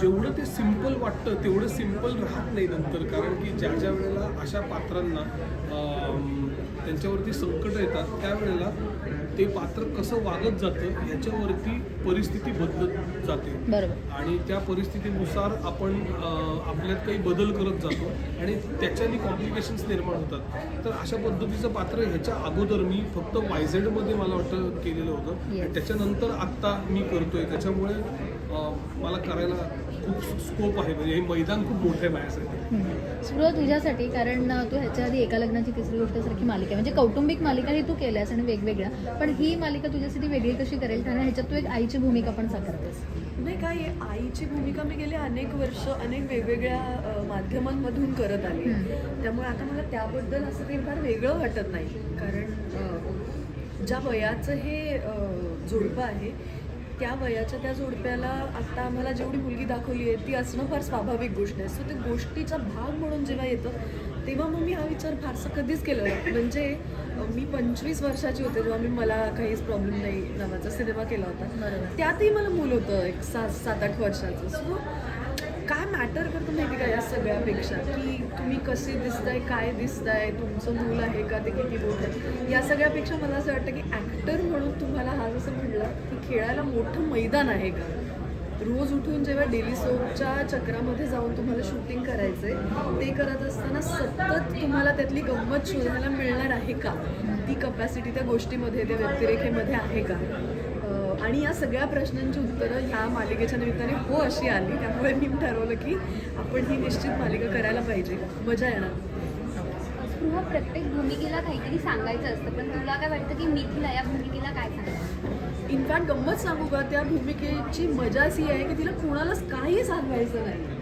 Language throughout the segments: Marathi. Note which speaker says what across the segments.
Speaker 1: जेवढं ते सिंपल वाटतं तेवढं सिंपल राहत नाही नंतर. कारण की ज्या ज्या वेळेला अशा पात्रांना त्यांच्यावरती संकट येतात त्यावेळेला ते पात्र कसं वागत जातं ह्याच्यावरती परिस्थिती बदलत जाते.
Speaker 2: बरोबर.
Speaker 1: आणि त्या परिस्थितीनुसार आपण आपल्यात काही बदल करत जातो आणि त्याच्याने कॉम्प्लिकेशन्स निर्माण होतात. तर अशा पद्धतीचं पात्र ह्याच्या अगोदर मी फक्त वायझेडमध्ये मला वाटतं केलेलं होतं. त्याच्यानंतर आत्ता मी करतोय. त्याच्यामुळे मला करायला खूप स्कोप आहे. म्हणजे हे मैदान खूप मोठं आहे माझ्यासाठी.
Speaker 2: स्पृह तुझ्यासाठी कारण तू ह्याच्या आधी एका लग्नाची तिसरी गोष्ट सारखी मालिका आहे. म्हणजे कौटुंबिक मालिका ही तू केल्यास आणि वेगवेगळ्या पण ही मालिका तुझ्यासाठी वेगळी कशी करेल? कारण ह्याच्यात तू एक आईची भूमिका पण साकारतेस.
Speaker 3: नाही काय आहे, आईची भूमिका मी गेले अनेक वर्ष अनेक वेगवेगळ्या माध्यमांमधून करत आली. त्यामुळे आता मला त्याबद्दल असं काही फार वेगळं वाटत नाही. कारण ज्या वयाचं हे जोडपं आहे त्या वयाच्या त्या जोडप्याला आता आम्हाला जेवढी मुलगी दाखवली आहे ती असणं फार स्वाभाविक गोष्ट आहे. सो ते गोष्टीचा भाग म्हणून जेव्हा येतं तेव्हा मग मी हा विचार फारसा कधीच केला नाही. म्हणजे मी पंचवीस वर्षाची होते जेव्हा मी मला काहीच प्रॉब्लेम नाही नावाचा सिनेमा केला होता. त्यातही मला मूल होतं एक सात सात आठ वर्षाचं. सो काय मॅटर करतं माहिती का या सगळ्यापेक्षा? की तुम्ही कसे दिसताय काय दिसताय तुमचं मूल आहे का ते किती मोठं आहे? या सगळ्यापेक्षा मला असं वाटतं की ॲक्टर म्हणून तुम्हाला हा जसं म्हटलं की खेळायला मोठं मैदान आहे का? रोज उठून जेव्हा डेली सोपच्या चक्रामध्ये जाऊन तुम्हाला शूटिंग करायचंय ते करत असताना सतत तुम्हाला त्यातली गंमत शोधायला मिळणार आहे का? ती कपॅसिटी त्या गोष्टीमध्ये त्या व्यक्तिरेखेमध्ये आहे का? आणि या सगळ्या प्रश्नांची उत्तरं ह्या मालिकेच्या निमित्ताने हो अशी आली. त्यामुळे मी ठरवलं की आपण ही निश्चित मालिका करायला पाहिजे. मजा येणार.
Speaker 4: स्पृह प्रत्येक भूमिकेला काहीतरी सांगायचं असतं पण तुला काय वाटतं की मिथिला या भूमिकेला काय सांगायचं
Speaker 3: इनफॅक्ट गंमत सांगू का? त्या भूमिकेची मजाच ही आहे की तिला कुणालाच काही सांगायचं नाही.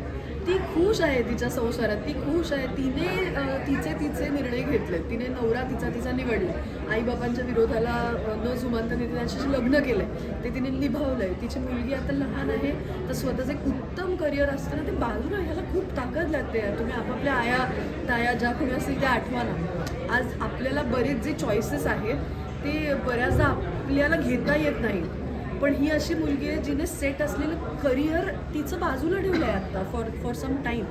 Speaker 3: ती खुश आहे तिच्या संसारात. ती खुश आहे. तिने तिचे तिचे निर्णय घेतले तिने नवरा तिचा तिचा निवडला. आईबाबांच्या विरोधाला न जुमानता तिने त्याच्याशी लग्न केलंय. ते तिने निभावलंय. तिची मुलगी आता लहान आहे. तर स्वतःचं एक उत्तम करिअर असताना ते बाजूला ह्याला खूप ताकद लागते यार. तुम्ही आपापल्या आया ताया ज्या कोणी असतील त्या आठवाना. आज आपल्याला बरेच जे चॉईसेस आहेत ते बऱ्याचदा आपल्याला घेता येत नाही पण ही अशी मुलगी आहे जिने सेट असलेलं करिअर तिचं बाजूला ठेवलं आहे आता फॉर फॉर सम टाईम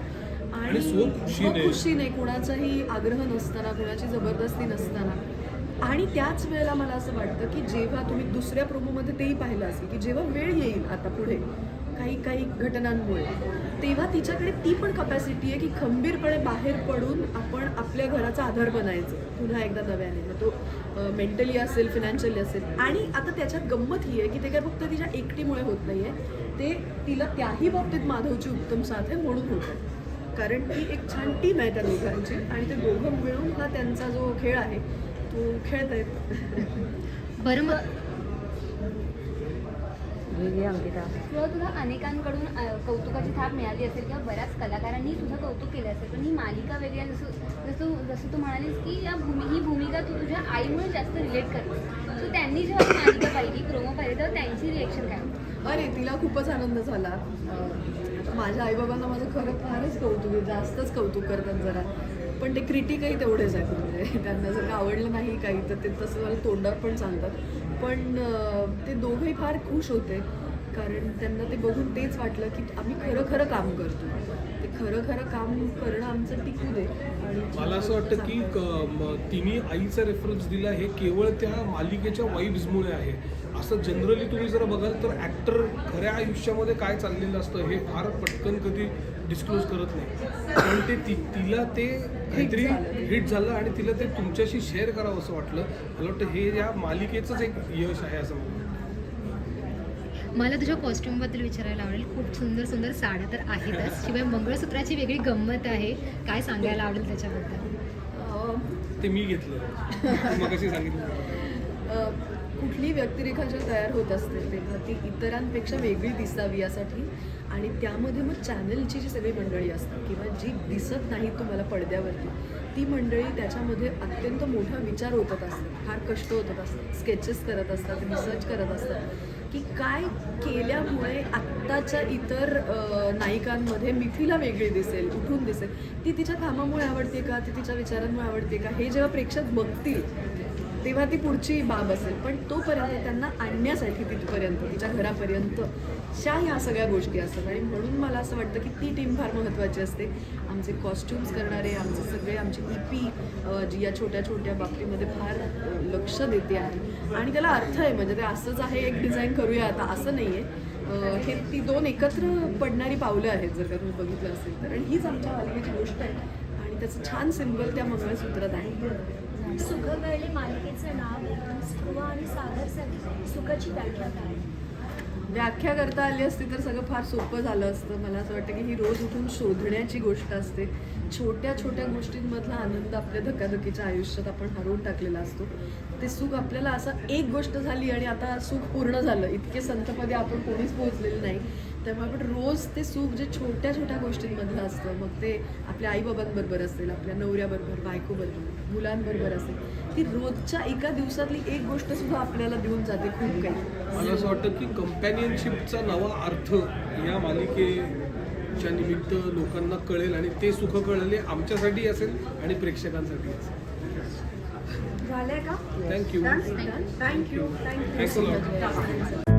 Speaker 1: आणि स्वखुशीने.
Speaker 3: स्वखुशीने कुणाचाही आग्रह नसताना कुणाची जबरदस्ती नसताना आणि त्याच वेळेला मला असं वाटतं की जेव्हा तुम्ही दुसऱ्या प्रोमोमध्ये तेही पाहिलं असेल की जेव्हा वेळ येईल आता पुढे काही काही घटनांमुळे. तेव्हा तिच्याकडे ती पण कपॅसिटी आहे की खंबीरपणे बाहेर पडून आपण आपल्या घराचा आधार बनायचं. पुन्हा एकदा नव्याने. मग तो मेंटली असेल फिनान्शियली असेल. आणि आता त्याच्यात गंमत ही आहे की ते काय फक्त तिच्या एकटीमुळे होत नाही आहे ते तिला त्याही बाबतीत माधवची उत्तम साथ आहे म्हणून होत आहे. कारण ती एक छान टीम आहे त्या दोघांची आणि ते दोघं मिळून हा त्यांचा जो खेळ आहे तो खेळत आहेत
Speaker 2: बरं मग
Speaker 4: स्पृह तुला अनेकांकडून अ, कौतुकाची थाप मिळाली असेल किंवा बऱ्याच कलाकारांनी तुझं कौतुक केलं असेल पण ही मालिका वेगळी आहे. जसं जसं जसं तू म्हणालीस की या भूमी ही भूमिका तू तुझ्या आईमुळे जास्त रिलेट करते सो त्यांनी जेव्हा मालिका पाहिली प्रोमो पाहिली तेव्हा त्यांची रिएक्शन काय?
Speaker 3: अरे तिला खूपच आनंद झाला. माझ्या आईबाबांना माझं खरं फारच कौतुक आहे जास्तच कौतुक करतात जरा. पण ते क्रिटिकही तेवढेच आहेत म्हणजे त्यांना जर का आवडलं नाही काही तर ते तसं मला तोंडावर पण सांगतात पण ते दोघे फार खुश होते. कारण त्यांना ते बघून तेच वाटलं की आम्ही खरं खरं काम करतो. ते खरं खरं काम करणं आमचं टिकू दे. आणि
Speaker 1: मला असं वाटतं की तिने आईचा रेफरन्स दिला हे केवळ त्या मालिकेच्या वाईब्समुळे आहे. असं जनरली तुम्ही जर बघाल तर ॲक्टर खऱ्या आयुष्यामध्ये काय चाललेलं असतं हे फार पटकन कधी डिस्क्लोज करत नाही. पण ते ति तिला ते काहीतरी. हिट झालं. आणि तिला ते तुमच्याशी शेअर करावं असं वाटलं. मला वाटतं हे या मालिकेचंच एक यश आहे असं मला
Speaker 2: तुझ्या कॉस्ट्युमबद्दल विचारायला आवडेल. खूप सुंदर सुंदर साड्या तर आहेतच. शिवाय मंगळसूत्राची वेगळी गंमत आहे. काय सांगायला आवडेल त्याच्याबद्दल?
Speaker 3: अं,
Speaker 1: ते मी घेतलं. सांगितलं?
Speaker 3: अ, कुठली व्यक्तिरेखा जेव्हा तयार होत असते तेव्हा ती इतरांपेक्षा वेगळी दिसावी यासाठी. आणि त्यामध्ये मग चॅनलची जी सगळी मंडळी असतात किंवा जी दिसत नाही तुम्हाला पडद्यावरती ती मंडळी त्याच्यामध्ये अत्यंत मोठा विचार होतत असतात. फार कष्ट होतत असतात. स्केचेस करत असतात रिसर्च करत असतात. की काय केल्यामुळे आत्ताच्या इतर नायिकांमध्ये मिथिला वेगळी दिसेल उठून दिसेल. ती तिच्या कामामुळे आवडते का? ती तिच्या विचारांमुळे आवडते का? हे जेव्हा प्रेक्षक बघतील तेव्हा ती पुढची बाब असेल. पण तोपर्यंत त्यांना आणण्यासाठी तिथपर्यंत तिच्या घरापर्यंत शा ह्या सगळ्या गोष्टी असतात. आणि म्हणून मला असं वाटतं की ती टीम फार महत्त्वाची असते. आमचे कॉस्ट्युम्स करणारे आमचे सगळे आमची ई पी जी या छोट्या छोट्या बाबतीमध्ये फार लक्ष देते आहे. आणि त्याला अर्थ आहे म्हणजे ते असंच आहे एक डिझाईन करूया आता असं नाही आहे हे ती दोन एकत्र पडणारी पावलं आहेत जर का तुम्ही बघितलं असेल तर. आणि हीच आमच्या मालिकेची गोष्ट आहे. त्याचं छान सिम्बल त्या मंगळसूत्रात आहे.
Speaker 5: सुखवेळी मालिकेचं नाव ध्रुवा आणि सागरसाठी सुखाची व्याख्या काय?
Speaker 3: व्याख्या करता आली असती तर सगळं फार सोपं झालं असतं. मला असं वाटतं की ही रोज उठून शोधण्याची गोष्ट असते. छोट्या छोट्या गोष्टींमधला आनंद आपल्या धकाधकीच्या आयुष्यात आपण हरवून टाकलेला असतो. ते सुख आपल्याला असं एक गोष्ट झाली आणि आता सुख पूर्ण झालं. इतके संतपदे आपण कोणीच पोहोचलेलं नाही. त्यामुळे आपण रोज ते सुख जे छोट्या छोट्या गोष्टींमधलं असतं मग ते आपल्या आईबाबांबरोबर असेल आपल्या नवऱ्याबरोबर बायकोबरोबर मुलांबरोबर असेल ती रोजच्या एका दिवसातली एक गोष्ट सुद्धा आपल्याला देऊन जाते खूप काही.
Speaker 1: मला असं वाटतं की कंपॅनियनशिपचा नवा अर्थ या मालिकेच्या निमित्त लोकांना कळेल आणि ते सुख कळले आमच्यासाठी असेल आणि प्रेक्षकांसाठी असेल.
Speaker 3: झालंय का
Speaker 1: थँक्यू
Speaker 3: थँक्यू थँक्यू